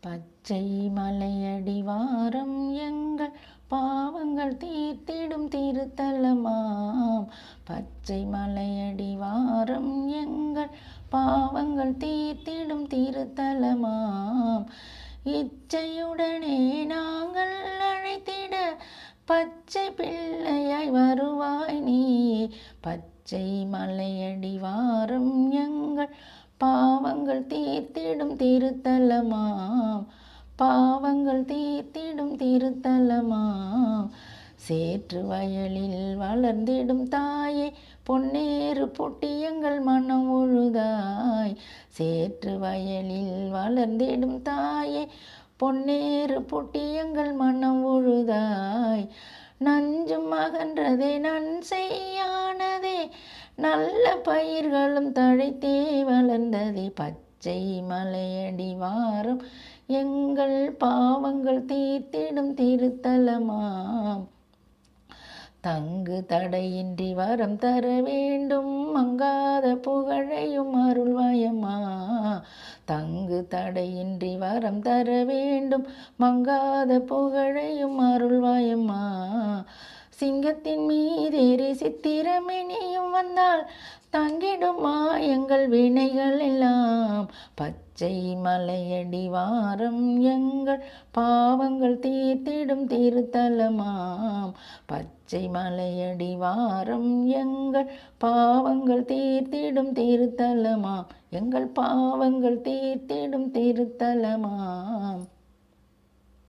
பச்சை மலையடிவாரம் எங்கள் பாவங்கள் தீர்த்திடும் திருத்தலமாம். பச்சை மலையடிவாரம் எங்கள் பாவங்கள் தீர்த்திடும் திருத்தலமாம். இச்சையுடனே நாங்கள் அழைத்திட பச்சை பிள்ளையாய் வருவாய் நீ. பச்சை மலையடிவாரம் எங்கள் பாவங்கள் தீர்த்திடும் திருத்தலமாம். பாவங்கள் தீர்த்திடும் திருத்தலமாம். சேற்று வயலில் வளர்ந்திடும் தாயே பொன்னேறு பொட்டியங்கள் மனம் உழுதாய். சேற்று வயலில் வளர்ந்திடும் தாயே பொன்னேறு பொட்டியங்கள் மனம் உழுதாய். நஞ்சும் அகன்றதே நன் செய்யானதே நல்ல பயிர்களும் தழைத்தே வளர்ந்ததே பச்சை மலையடி வாரம். எங்கள் பாவங்கள் தீர்த்திடும் திருத்தலமாம். தங்கு தடையின்றி வரம் தர வேண்டும். மங்காத புகழையும் அருள்வாயம்மா. தங்கு தடையின்றி வரம் தர வேண்டும். மங்காத புகழையும் அருள்வாயம்மா. சிங்கத்தின் மீதேறி சித்திரமினியும் வந்தால் தங்கிடுமா எங்கள் வினைகள் எல்லாம்? பச்சை மலையடி வாரம் எங்கள் பாவங்கள் தீர்த்திடும் தீர்த்தலமாம். பச்சை மலையடி வாரம் எங்கள் பாவங்கள் தீர்த்திடும் தீர்த்தலமாம். எங்கள் பாவங்கள் தீர்த்திடும் தீர்த்தலமாம்.